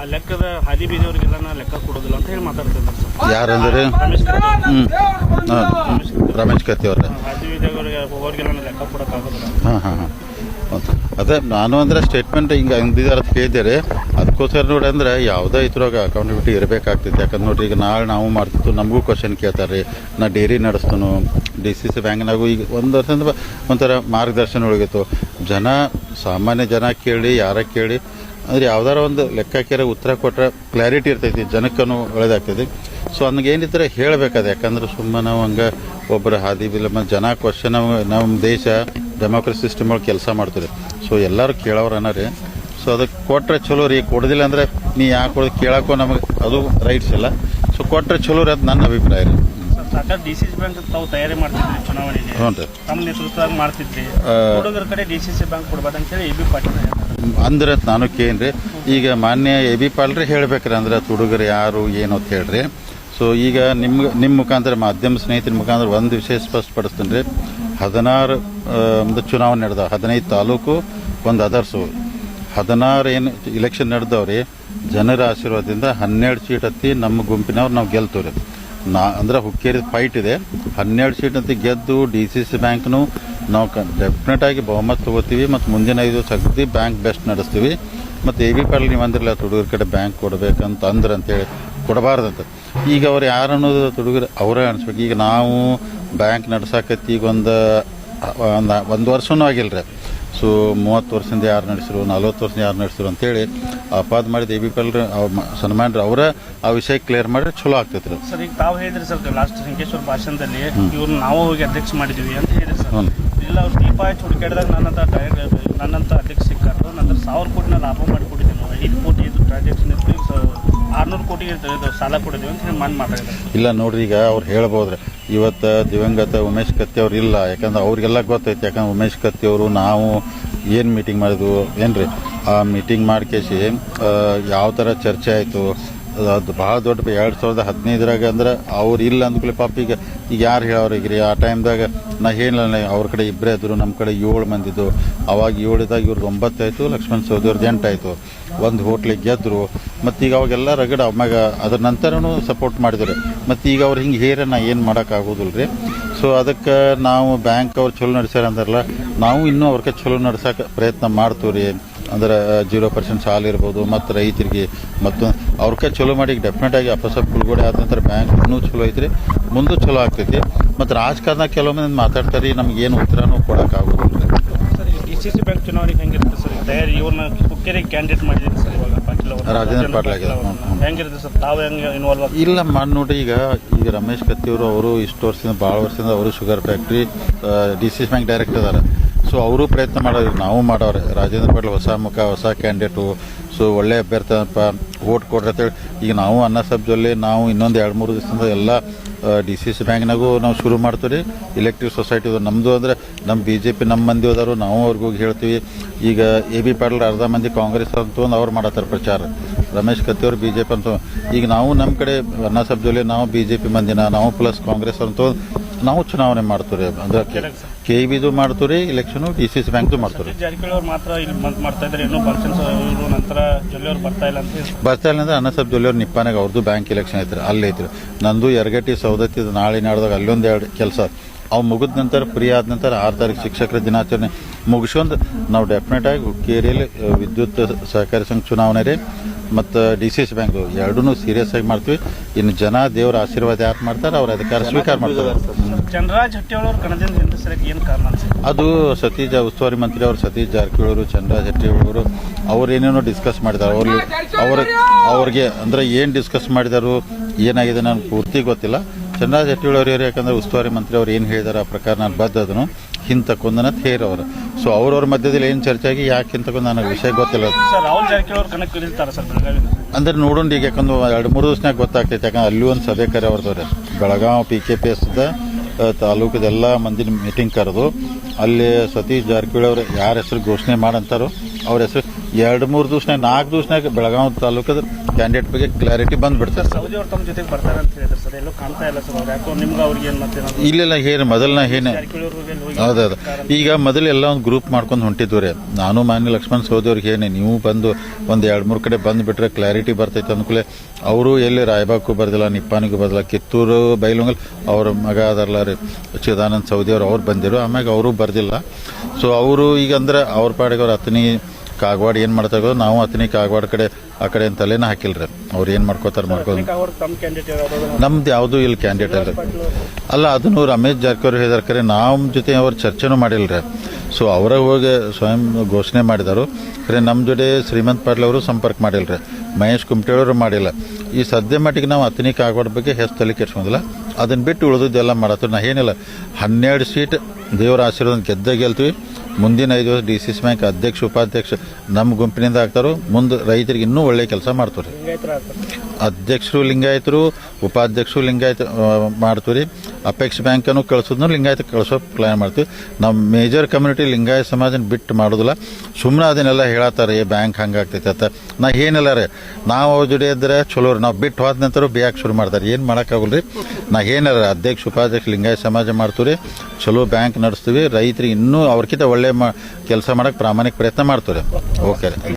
ಆ ಲೆಕ್ಕದ ಹಾದಿ ನಾ ಲೆಕ್ಕ ಕೊಡೋದಿಲ್ಲ ಅಂತ ಹೇಳಿ ಮಾತಾಡ್ತಿದ್ದಾರೆ ಸರ್. ಯಾರಂದ್ರೆ? ರಮೇಶ್ ಕತ್ತಿ ರಮೇಶ್ ಅವ್ರ. ಹಾದಿ ಬೀದಿಯವರಿಗೆ ಹೋಗೋರಿಗೆಲ್ಲ ನಾ ಲೆಕ್ಕ ಕೊಡೋಕ್ಕಾಗೋದಿಲ್ಲ. ಹಾಂ ಹಾಂ ಹಾಂ. ಅದೇ ನಾನು ಅಂದ್ರೆ ಸ್ಟೇಟ್ಮೆಂಟ್ ಹಿಂಗೆ ಅಂದಿದ್ದಾರೆ ಕೇಳಿದ್ದಾರೆ ಅದಕ್ಕೋಸ್ಕರ ನೋಡಿ ಅಂದ್ರೆ ಯಾವುದೇ ಇದ್ರಾಗ ಅಕೌಂಟಿಬಿಟಿ ಇರಬೇಕಾಗ್ತೈತೆ ಯಾಕಂದ್ರೆ ನೋಡ್ರಿ ಈಗ ನಾಳೆ ನಾವು ಮಾಡ್ತಿತ್ತು ನಮಗೂ ಕ್ವಶನ್ ಕೇಳ್ತಾರೆ. ರೀ ನಾ ಡೈರಿ ನಡೆಸ್ತನು ಡಿ ಸಿ ಸಿ ಬ್ಯಾಂಕ್ನಾಗೂ ಈಗ ಒಂದು ವರ್ಷ ಬ- ಒಂಥರ ಮಾರ್ಗದರ್ಶನ ಒಳಗಿತ್ತು. ಜನ ಸಾಮಾನ್ಯ ಜನ ಕೇಳಿ ಯಾರ ಕೇಳಿ ಅಂದ್ರೆ ಯಾವ್ದಾರ ಒಂದು ಲೆಕ್ಕಾಕಿರ ಉತ್ತರ ಕೊಟ್ಟರೆ ಕ್ಲಾರಿಟಿ ಇರ್ತೈತಿ ಜನಕ್ಕೂ ಒಳ್ಳೇದಾಗ್ತೈತಿ. ಸೊ ಹಂಗೆ ಏನಿದ್ರೆ ಹೇಳಬೇಕಾದ. ಯಾಕಂದ್ರೆ ಸುಮ್ಮನೆ ನಾವು ಹಂಗೆ ಒಬ್ಬರ ಹಾದಿ ಬಿಲ್ಲ ಮತ್ತು ಜನ ಕ್ವಶನ್ ನಮ್ಮ ದೇಶ ಡೆಮೋಕ್ರಸಿ ಸಿಸ್ಟಮ್ ಒಳಗೆ ಕೆಲಸ ಮಾಡ್ತೀರಿ ಸೊ ಎಲ್ಲರೂ ಕೇಳೋರು ಅನ್ನೋರಿ ಸೊ ಅದಕ್ಕೆ ಕೊಟ್ಟರೆ ಚಲೋ ರೀ. ಕೊಡೋದಿಲ್ಲ ಅಂದ್ರೆ ನೀ ಯಾಕೆ ಕೊಡೋದು ಕೇಳೋಕ್ಕೂ ನಮಗೆ ಅದು ರೈಟ್ಸ್ ಇಲ್ಲ. ಸೊ ಕೊಟ್ಟರೆ ಚಲೋ ರೀ ಅದು ನನ್ನ ಅಭಿಪ್ರಾಯ ರೀ. ಸಿ ಬ್ಯಾಂಕ್ ತಾವು ತಯಾರಿ ಮಾಡ್ತಿದ್ರಿ ಚುನಾವಣೆಗೆ. ಹ್ಞೂ ರೀ. ತಮ್ಮ ನೇತೃತ್ವದಾಗ ಮಾಡ್ತಿದ್ರಿ. ಆ, ಹುಡುಗರ ಕಡೆ ಡಿ ಸಿ ಸಿ ಬ್ಯಾಂಕ್ ಕೊಡ್ಬಾರ್ದು ಅಂತ ಹೇಳಿ ಎ ಬಿ ಪಾಟೀಲ್. ಅಂದ್ರೆ ನಾನು ಕೇನ್ರಿ ಈಗ ಮಾನ್ಯ ಎ ಬಿ ಪಾಲ್ರಿ ಹೇಳ್ಬೇಕ್ರಿ ಅಂದ್ರೆ ಹುಡುಗರು ಯಾರು, ಏನು ಅಂತ ಹೇಳ್ರಿ. ಸೊ ಈಗ ನಿಮ್ಮ ನಿಮ್ಮ ಮುಖಾಂತರ ಮಾಧ್ಯಮ ಸ್ನೇಹಿತರ ಮುಖಾಂತರ ಒಂದು ವಿಷಯ ಸ್ಪಷ್ಟಪಡಿಸ್ತೀನಿ ರೀ ಹದಿನಾರು ಒಂದು ಚುನಾವಣೆ ನಡೆದ, ಹದಿನೈದು ತಾಲೂಕು, ಒಂದು ಅದರ್ಸು. ಹದಿನಾರು ಏನು ಇಲೆಕ್ಷನ್ ನಡೆದವ್ರಿ, ಜನರ ಆಶೀರ್ವಾದದಿಂದ ಹನ್ನೆರಡು ಸೀಟ್ ಹತ್ತಿ ನಮ್ಮ ಗುಂಪಿನವ್ರು ನಾವು ಗೆಲ್ತೀವಿ ನಾ, ಅಂದ್ರೆ ಹುಕ್ಕೇರಿ ಫೈಟ್ ಇದೆ. ಹನ್ನೆರಡು ಸೀಟ್ ಅಂತ ಗೆದ್ದು ಡಿ ಸಿ ಸಿ ಬ್ಯಾಂಕ್ನು ನಾವು ಡೆಫಿನೆಟ್ ಆಗಿ ಬಹುಮತ ತಗೋತೀವಿ ಮತ್ತು ಮುಂದಿನ ಐದು ಅಗದಿ ಬ್ಯಾಂಕ್ ಬೆಸ್ಟ್ ನಡೆಸ್ತೀವಿ. ಮತ್ತು ಎ ಬಿ ಪಾಲ್ ನೀವು ಅಂದ್ರಲ್ಲ ಹುಡುಗರ ಕಡೆ ಬ್ಯಾಂಕ್ ಕೊಡಬೇಕಂತ ಅಂದ್ರೆ ಅಂತೇಳಿ ಕೊಡಬಾರ್ದಂತ. ಈಗ ಅವ್ರು ಯಾರು ಅನ್ನೋದು ತುಡುಗರು ಅವರೇ ಅನಿಸ್ಬೇಕು. ಈಗ ನಾವು ಬ್ಯಾಂಕ್ ನಡ್ಸಾಕತ್ತಿ ಈಗ ಒಂದು ಒಂದು ಒಂದು ವರ್ಷನೂ ಆಗಿಲ್ಲ ರೀ ಸೊ ಮೂವತ್ತು ವರ್ಷದಿಂದ ಯಾರು ನಡೆಸಿರು ನಲ್ವತ್ತು ವರ್ಷದಿಂದ ಯಾರು ನಡೆಸಿರು ಅಂತೇಳಿ ಅಪಾದ ಮಾಡಿದ ಎ ಬಿ ಪಿ ಎಲ್ ಸನ್ಮಾನ್ರಿ ಅವರ ಆ ವಿಷಯ ಕ್ಲಿಯರ್ ಮಾಡಿದ್ರೆ ಚಲೋ ಆಗ್ತೈತ್ರಿ. ಸರ್ ಈಗ ತಾವು ಹೇಳಿದ್ರಿ ಸರ್ ಲಾಸ್ಟ್ ಸಂಕೇಶ್ವರ ಭಾಷಣದಲ್ಲಿ ಇವ್ರನ್ನ ನಾವು ಹೋಗಿ ಅಧ್ಯಕ್ಷ ಮಾಡಿದ್ವಿ ಅಂತ ಹೇಳಿದ್ರಿ ಸರ್. ಇಲ್ಲ, ಅವ್ರು ದೀಪ ಹಚ್ಚಿ ಹುಡುಕಾಡಿದಾಗ ನನ್ನಂತ ಡೈರೆಕ್ಟ್ ನನ್ನಂತ ಅಧ್ಯಕ್ಷ ಸಿಕ್ಕಾರು. ನಂತರ ಸಾವಿರ ಕೋಟಿನ ಲಾಭ ಮಾಡಿಕೊಟ್ಟಿದ್ದೀನಿ ಐದು ಕೋಟಿ ಇದು ಟ್ರಾನ್ಸಾಕ್ಷನ್ ಇತ್ತು. ಆರ್ನೂರು ಕೋಟಿ ಇದು ಸಾಲ ಕೊಟ್ಟಿದ್ದೀವಿ ಅಂತ ಹೇಳಿ ಮನ್ ಮಾತಾಡಿದ್ದಾರೆ. ಇಲ್ಲ ನೋಡ್ರಿ, ಈಗ ಅವ್ರು ಹೇಳ್ಬೋದ್ರಿ. ಇವತ್ತು ದಿವಂಗತ ಉಮೇಶ್ ಕತ್ತಿ ಅವ್ರು ಇಲ್ಲ. ಯಾಕಂದ್ರೆ ಅವ್ರಿಗೆಲ್ಲ ಗೊತ್ತೈತೆ. ಯಾಕಂದ್ರೆ ಉಮೇಶ್ ಕತ್ತಿ ಅವರು ನಾವು ಏನು ಮೀಟಿಂಗ್ ಮಾಡಿದ್ವು ಏನ್ರಿ? ಆ ಮೀಟಿಂಗ್ ಮಾಡ್ಕೇಸಿ ಯಾವ ಥರ ಚರ್ಚೆ ಆಯಿತು? ಅದು ಭಾಳ ದೊಡ್ಡ ಎರಡು ಸಾವಿರದ ಹದಿನೈದರಾಗ ಅಂದ್ರೆ ಅವ್ರು ಇಲ್ಲ ಅಂದ್ಕೊಳ್ಳಿ ಪಾಪ ಈಗ ಈಗ ಯಾರು ಹೇಳೋರು ಈಗ ರೀ? ಆ ಟೈಮ್ದಾಗ ನಾ ಹೇಳಲ್ಲ ಅವ್ರ ಕಡೆ ಇಬ್ಬರೇ ಇದ್ರು ನಮ್ಮ ಕಡೆ ಏಳು ಮಂದಿದ್ದು ಅವಾಗ ಏಳಿದಾಗ ಇವ್ರದ್ದು ಒಂಬತ್ತು ಆಯಿತು, ಲಕ್ಷ್ಮಣ್ ಸೌದಿಯವ್ರದ್ದು ಎಂಟಾಯಿತು ಒಂದು ಹೋಟ್ಲಿಗೆ ಗೆದ್ದರು ಮತ್ತು ಈಗ ಅವಾಗೆಲ್ಲ ರಗಡ ಅಮ್ಮಾಗ ಅದ್ರ ನಂತರನೂ ಸಪೋರ್ಟ್ ಮಾಡಿದ್ರು. ಮತ್ತು ಈಗ ಅವ್ರು ಹಿಂಗೆ ಹೇರ ನಾ ಏನು ಮಾಡೋಕ್ಕಾಗೋದಿಲ್ಲ ರೀ. ಸೊ ಅದಕ್ಕೆ ನಾವು ಬ್ಯಾಂಕ್ ಅವ್ರು ಚಲೋ ನಡೆಸ್ಯಾರ ಅಂದಾರಲ್ಲ, ನಾವು ಇನ್ನೂ ಅವ್ರಿಗೆ ಚಲೋ ನಡ್ಸೋಕೆ ಪ್ರಯತ್ನ ಮಾಡ್ತೀವಿ ರೀ ಅಂದ್ರೆ ಜೀರೋ ಪರ್ಸೆಂಟ್ ಸಾಲ ಇರ್ಬೋದು ಮತ್ತು ರೈತರಿಗೆ ಮತ್ತು ಅವ್ರಕ್ಕೆ ಚಲೋ ಮಾಡಿ ಡೆಫಿನೆಟ್ ಆಗಿ ಅಪಸಪ್ ಕುಳ್ಗಡೆ ಆದ ನಂತರ ಬ್ಯಾಂಕ್ ಇನ್ನೂ ಚಲೋ ಐತ್ರಿ. ಮುಂದೆ ಚಲೋ ಆಗ್ತೈತಿ. ಮತ್ತು ರಾಜಕಾರಣ ಕೆಲವೊಮ್ಮೆ ಮಾತಾಡ್ತಾರೆ ಮಾತಾಡ್ತಾರೆ ನಮ್ಗೆ ಏನು ಉತ್ತರನೂ ಕೊಡೋಕ್ಕಾಗೋದಿಲ್ಲ ಡಿ ಸಿ ಸಿ ಬ್ಯಾಂಕ್ ಚುನಾವಣೆಗೆ ಹೆಂಗಿರುತ್ತೆ ಸರ್? ತಯಾರಿ ಇವ್ರನ್ನ ಹುಕ್ಕೇರಿಗೆ ಕ್ಯಾಂಡಿಡೇಟ್ ಮಾಡಿದ್ದೀರಿ ಸರ್ ಇವಾಗ ರಾಜೇಂದ್ರ ಪಾಟೀಲ್ ಆಗಿದೆ. ಹೆಂಗಿರುತ್ತೆ ಸರ್? ತಾವು ಹೆಂಗೆ ಇನ್ವಾಲ್ವ್ ಇಲ್ಲ ಮಾಡಿ ನೋಡಿ ಈಗ ಈಗ ರಮೇಶ್ ಕತ್ತಿಯವರು ಅವರು ಇಷ್ಟು ವರ್ಷದಿಂದ ಭಾಳ ವರ್ಷದಿಂದ ಅವರು sugar factory D C bank direct ಅದಾರ ಸೊ ಅವರು ಪ್ರಯತ್ನ ಮಾಡೋರು ನಾವು ಮಾಡೋರೆ. ರಾಜೇಂದ್ರ ಪಾಟೀಲ್ ಹೊಸ ಮುಖ, ಹೊಸ ಕ್ಯಾಂಡಿಡೇಟು ಸೊ ಒಳ್ಳೆ ಅಭ್ಯರ್ಥಿಪ್ಪ ಓಟ್ ಕೊಡ್ರಿ ಅಂತೇಳಿ ಈಗ ನಾವು ಅನ್ನ ಸಬ್ಜಲ್ಲಿ ಜೊಲ್ಲೆ ನಾವು ಇನ್ನೊಂದು ಎರಡು ಮೂರು ದಿವಸದಿಂದ ಎಲ್ಲ ಡಿ ಸಿ ಸಿ ಬ್ಯಾಂಕ್ನಾಗೂ ನಾವು ಶುರು ಮಾಡ್ತೀವಿ. ಇಲೆಕ್ಟಿವ್ ಸೊಸೈಟಿ ನಮ್ಮದು ಅಂದ್ರೆ ನಮ್ಮ ಬಿ ಜೆ ಪಿ ನಮ್ಮ ಮಂದಿ ಹೋದರು ನಾವು ಹೋಗಿ ಹೇಳ್ತೀವಿ. ಈಗ ಎ ಬಿ ಪಾಟೀಲ್ ಅರ್ಧ ಮಂದಿ ಕಾಂಗ್ರೆಸ್ ಅಂತ ಒಂದು ಅವ್ರು ಮಾಡತ್ತಾರೆ ಪ್ರಚಾರ. ರಮೇಶ್ ಕತ್ತಿ ಅವ್ರು ಬಿ ಜೆ ಪಿ ಅಂತ. ಈಗ ನಾವು ನಮ್ಮ ಕಡೆ ಅನ್ನ ಸಬ್ಜಲ್ಲಿ ಜೊಲ್ಲೆ ನಾವು ಬಿ ಜೆ ಪಿ ಮಂದಿನ, ನಾವು ಪ್ಲಸ್ ಕಾಂಗ್ರೆಸ್ ಅಂತ ನಾವು ಚುನಾವಣೆ ಮಾಡ್ತೀವಿ ಅಂದ್ರೆ ಕೆ ಬಿದು ಮಾಡ್ತೀವಿ ರೀ ಇಲೆಕ್ಷನು ಡಿ ಸಿ ಸಿ ಬ್ಯಾಂಕ್ದು ಮಾಡ್ತೀವಿ ಸತೀಶ್ ಜಾರಕಿಹೊಳಿ ಅವ್ರು ಮಾತ್ರ ಇಲ್ಲಿ ಬಂದ್ ಮಾಡ್ತಾ ಇದ್ದಾರೆ. ಇನ್ನೂ ಬಾಲಚಂದ್ರ ನಂತರ ಜೊಲ್ಲೆ ಅವ್ರು ಬರ್ತಾ ಇಲ್ಲ ಅಂತ ಬರ್ತಾ ಇಲ್ಲ ಅಂದ್ರೆ ಜೊಲ್ಲೆಯವ್ರು ನಿಪ್ಪಾನಾಗ ಅವ್ರದ್ದು ಬ್ಯಾಂಕ್ ಎಲೆಕ್ಷನ್ ಐತ್ರಿ. ಅಲ್ಲಿ ಐತ್ರಿ. ನಂದು ಎರಗಟ್ಟಿ ಸೌದತ್ತಿ ನಾಳೆ ನಾಡ್ದಾಗ ಅಲ್ಲೊಂದು ಎರಡು ಕೆಲಸ. ಅವು ಮುಗಿದ ನಂತರ ಫ್ರೀ ಆದ ನಂತರ ಆರು ತಾರೀಕು ಶಿಕ್ಷಕರ ದಿನಾಚರಣೆ ಮುಗಿಸ್ಕೊಂಡು ನಾವು ಡೆಫಿನೆಟ್ ಆಗಿ ಹುಕ್ಕೇರಿಯಲ್ಲಿ ವಿದ್ಯುತ್ ಸಹಕಾರಿ ಸಂಘ ಚುನಾವಣೆ ರೀ. ಮತ್ತು ಡಿ ಸಿ ಎಸ್ ಬ್ಯಾಂಕ್ ಎರಡೂ ಸೀರಿಯಸ್ ಆಗಿ ಮಾಡ್ತೀವಿ. ಇನ್ನು ಜನ ದೇವರ ಆಶೀರ್ವಾದ ಯಾರು ಮಾಡ್ತಾರೆ ಅವ್ರ ಅಧಿಕಾರ ಸ್ವೀಕಾರ ಮಾಡ್ತಾರೆ. ಚಂದ್ರರಾಜ್ ಹಿಂದೆ ಸರಿಯಾಗಿ ಏನು ಕಾರಣ ಅನ್ಸುತ್ತೆ? ಅದು ಸತೀಶ್ ಜಾ- ಉಸ್ತುವಾರಿ ಮಂತ್ರಿ ಅವರು ಸತೀಶ್ ಜಾರಕಿಹೊಳಿ ಅವರು ಚಂದ್ರರಾಜ್ ಹೆಟ್ಟಿಹೊಳಿ ಅವರು ಏನೇನೋ ಡಿಸ್ಕಸ್ ಮಾಡಿದ್ದಾರೆ ಅವ್ರು ಅವ್ರ ಅವ್ರಿಗೆ ಅಂದ್ರೆ ಏನು ಡಿಸ್ಕಸ್ ಮಾಡಿದಾರು ಏನಾಗಿದೆ ನನಗೆ ಪೂರ್ತಿ ಗೊತ್ತಿಲ್ಲ. ಚಂದ್ರರಾಜ್ ಹೆಟ್ಟಿಹೊಳಿ ಅವರು ಯಾಕಂದ್ರೆ ಉಸ್ತುವಾರಿ ಮಂತ್ರಿ ಅವ್ರು ಏನು ಹೇಳಿದಾರೆ ಆ ಪ್ರಕಾರ ನಾನು ಬದ್ದದನು ಅದನ್ನು ಹಿಂತಕ್ಕೊಂದನ ಥೇರ್ ಅವರು. ಸೊ ಅವ್ರವ್ರ ಮಧ್ಯದಲ್ಲಿ ಏನು ಚರ್ಚೆ ಆಗಿ ಯಾಕೆ ಹಿಂತಕ್ಕೊಂದು ನನಗೆ ವಿಷಯ ಗೊತ್ತಿಲ್ಲ. ಸರ್ ರಾಹುಲ್ ಜಾರಕಿಹೊಳಿ ಅವ್ರು ಕಣಕ್ಕೆ ಇಳಿತಾರೆ ಸರ್ ಬೆಳಗಾವಿ ಅಂದ್ರೆ ನೋಡೋಣ ಈಗ ಯಾಕಂದ್ರೆ ಎರಡು ಮೂರು ದಿವಸನಾಗ ಗೊತ್ತಾಗ್ತೈತೆ. ಯಾಕಂದ್ರೆ ಅಲ್ಲಿ ಒಂದು ಸಭೆ ಕರೆ ಅವ್ರದವ್ರೆ. Belagavi P K P S ತಾಲೂಕದೆಲ್ಲ ಮಂದಿನ ಮೀಟಿಂಗ್ ಕರೆದು ಅಲ್ಲಿ ಸತೀಶ್ ಜಾರಕಿಹೊಳಿ ಅವರು ಯಾರ ಹೆಸರು ಘೋಷಣೆ ಮಾಡಂತಾರೋ ಅವ್ರ ಹೆಸರು ಎರಡು ಮೂರು ದಿವಸನಾಗ ನಾಲ್ಕು ದಿವಸನಾಗ ಬೆಳಗಾವಿ ತಾಲೂಕದ ಕ್ಯಾಂಡಿಡೇಟ್ ಬಗ್ಗೆ ಕ್ಲಾರಿಟಿ ಬಂದ್ಬಿಡ್ತಾರೆ ಸೌದಿ ಅವ್ರು ತಮ್ಮ ಜೊತೆಗೆ ಬರ್ತಾರೆ ಅಂತ ಹೇಳಿದ್ರು ಸರ್. ಎಲ್ಲೂ ಕಾಣ್ತಾ ಇಲ್ಲ ಸರ್ ಅವ್ರು. ಯಾಕೋ ನಿಮ್ಗೆ ಅವ್ರಿಗೆ ಏನು ಮತ್ತೆ ಇಲ್ಲೆಲ್ಲ ಏನು ಮೊದಲನ ಏನು ಹೌದೌದು ಈಗ ಮೊದಲು ಎಲ್ಲ ಒಂದು ಗ್ರೂಪ್ ಮಾಡ್ಕೊಂಡು ಹೊಂಟಿದ್ವಿ ರೀ ನಾನು ಮಾನ್ಯ ಲಕ್ಷ್ಮಣ್ ಸೋದಿಯವ್ರಿಗೆ ಏನೇ ನೀವು ಬಂದು ಒಂದು ಎರಡು ಮೂರು ಕಡೆ ಬಂದುಬಿಟ್ರೆ ಕ್ಲಾರಿಟಿ ಬರ್ತೈತೆ ಅಂದ್ಕೂಲೆ ಅವರು ಎಲ್ಲಿ ರಾಯಬಾಗ್ಗೂ ಬರ್ದಿಲ್ಲ ನಿಪ್ಪಾನಿಗೂ ಬರ್ದಿಲ್ಲ ಕಿತ್ತೂರು ಬೈಲುಂಗಲ್ ಅವ್ರ ಮಗ ಅದರಲ್ಲ ರೀ ಚಿದಾನಂದ್ ಸೌದಿ ಅವ್ರು ಅವ್ರು ಬಂದಿರು ಆಮ್ಯಾಗ ಅವರು ಬರ್ದಿಲ್ಲ. ಸೊ ಅವರು ಈಗ ಅಂದ್ರೆ ಅವ್ರ ಪಾಡಿಗೆ ಅವ್ರ ಅತನಿ ಕಾಗವಾಡ ಏನು ಮಾಡ್ತಾರೋ ನಾವು ಅತನಿ ಕಾಗವಾಡ ಕಡೆ ಆ ಕಡೆ ಅಂತ ತಲೆನ ಹಾಕಿಲ್ರಿ. ಅವ್ರು ಏನು ಮಾಡ್ಕೋತಾರೆ ಮಾಡ್ಕೊಂಡು ನಮ್ದು ಯಾವುದೂ ಇಲ್ಲಿ ಕ್ಯಾಂಡಿಡೇಟ್ ಅಲ್ಲ. ಅಲ್ಲ ಅದನ್ನು ರಮೇಶ್ ಜಾರಕಿಹೊಳಿ ಹೇಳಿದಾರೆ ಕರೆ ನಮ್ಮ ಜೊತೆ ಅವ್ರು ಚರ್ಚೆನೂ ಮಾಡಿಲ್ರಿ. ಸೊ ಅವರ ಹೋಗಿ ಸ್ವಯಂ ಘೋಷಣೆ ಮಾಡಿದರು. ಖರೆ ನಮ್ಮ ಜೊತೆ ಶ್ರೀಮಂತ್ ಪಾಟೀಲ್ ಅವರು ಸಂಪರ್ಕ ಮಾಡಿಲ್ರಿ. ಮಹೇಶ್ ಕುಮಟೇಳವರು ಮಾಡಿಲ್ಲ. ಈ ಸದ್ಯ ಮಟ್ಟಿಗೆ ನಾವು ಅತನಿ ಕಾಗವಾಡ ಬಗ್ಗೆ ಹೆಸ್ ತಲೆ ಕೆಡ್ಸ್ಕೊಂಡಿಲ್ಲ. ಅದನ್ನ ಬಿಟ್ಟು ಉಳಿದದ್ದೆಲ್ಲ ಮಾಡತ್ತೀವಿ ನಾ ಏನಿಲ್ಲ. ಹನ್ನೆರಡು ಸೀಟ್ ದೇವರ ಆಶೀರ್ವಾದ ಗೆದ್ದ ಗೆಲ್ತೀವಿ. ಮುಂದಿನ ಐದು ವರ್ಷ ಡಿ ಸಿ ಸಿ ಬ್ಯಾಂಕ್ ಅಧ್ಯಕ್ಷ, ಉಪಾಧ್ಯಕ್ಷ ನಮ್ಮ ಗುಂಪಿನಿಂದ ಆಗ್ತಾರೋ, ಮುಂದೆ ರೈತರಿಗೆ ಇನ್ನೂ ಒಳ್ಳೆ ಕೆಲಸ ಮಾಡ್ತಾರೆ. ಅಧ್ಯಕ್ಷರು ಲಿಂಗಾಯತರು, ಉಪಾಧ್ಯಕ್ಷರು ಲಿಂಗಾಯತ ಮಾಡ್ತೀವಿ ರೀ ಅಪೆಕ್ಸ್ ಬ್ಯಾಂಕನ್ನು ಕಳಿಸೋದನ್ನು ಲಿಂಗಾಯತ ಕಳಿಸೋ ಪ್ಲ್ಯಾನ್ ಮಾಡ್ತೀವಿ. ನಮ್ಮ ಮೇಜರ್ ಕಮ್ಯುನಿಟಿ ಲಿಂಗಾಯತ ಸಮಾಜನ ಬಿಟ್ಟು ಮಾಡೋದಿಲ್ಲ. ಸುಮ್ಮನೆ ಅದನ್ನೆಲ್ಲ ಹೇಳತ್ತಾರೆ ಏ, ಬ್ಯಾಂಕ್ ಹಂಗಾಗ್ತೈತೆ ಅಂತ. ನಾ ಏನಿಲ್ಲ ರೀ. ನಾವು ಅವ್ರ ಜೊತೆ ಇದ್ರೆ ಚಲೋ ರೀ. ನಾವು ಬಿಟ್ಟು ಹೋದ ನಂತರ ಬ್ಯಾಕ್ ಶುರು ಮಾಡ್ತಾರೆ? ಏನು ಮಾಡೋಕ್ಕಾಗಲ್ಲ ರೀ ನಾ ಏನಿಲ್ಲ ಅಧ್ಯಕ್ಷ, ಉಪಾಧ್ಯಕ್ಷ ಲಿಂಗಾಯತ ಸಮಾಜ ಮಾಡ್ತೀವಿ ಚಲೋ ಬ್ಯಾಂಕ್ ನಡೆಸ್ತೀವಿ. ರೈತರಿಗೆ ಇನ್ನೂ ಅವ್ರಕ್ಕಿಂತ ಒಳ್ಳೆ ಕೆಲಸ ಮಾಡೋಕ್ಕೆ ಪ್ರಾಮಾಣಿಕ ಪ್ರಯತ್ನ ಮಾಡ್ತೀವಿ ಓಕೆ ರೀ.